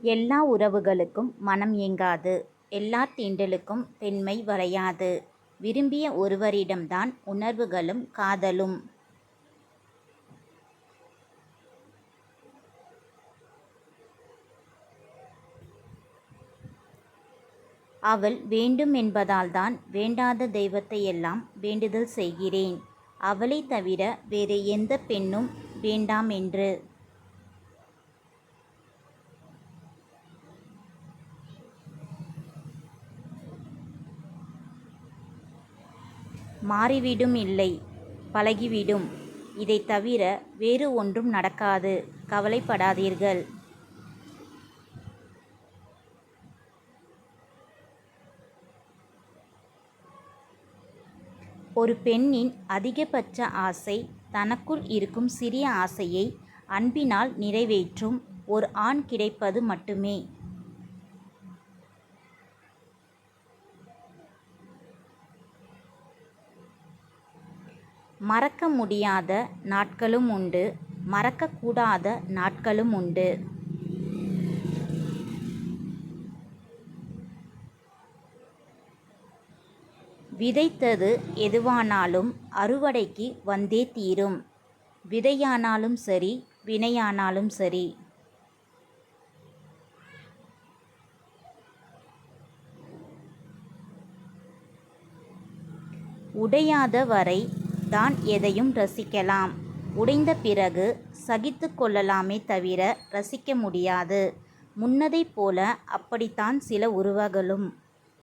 எல்லா உறவுகளுக்கும் மனம் ஏங்காது. எல்லாத் தீண்டலுக்கும் பெண்மை வரையாது விரும்பிய ஒருவரிடம்தான் உணர்வுகளும் காதலும். அவள் வேண்டுமென்பதால்தான் வேண்டாத தெய்வத்தையெல்லாம் வேண்டுதல் செய்கிறேன். அவளை தவிர வேறு எந்த பெண்ணும் வேண்டாமென்று. மாறிவிடும் இல்லை பழகிவிடும். இதைத் தவிர வேறு ஒன்றும் நடக்காது. கவலைப்படாதீர்கள். ஒரு பெண்ணின் அதிகபட்ச ஆசை தனக்குள் இருக்கும் சிறிய ஆசையை அன்பினால் நிறைவேற்றும் ஒரு ஆண் கிடைப்பது மட்டுமே. மறக்க முடியாத நாட்களும் உண்டு. மறக்கக்கூடாத நாட்களும் உண்டு. விதைத்தது எதுவானாலும் அறுவடைக்கு வந்தே தீரும். விதையானாலும் சரி வினையானாலும் சரி. உடையாத வரை தான் எதையும் ரசிக்கலாம். உடைந்த பிறகு சகித்து கொள்ளலாமே தவிர ரசிக்க முடியாது. முன்னதைப் போல அப்படித்தான் சில உறவுகளும்.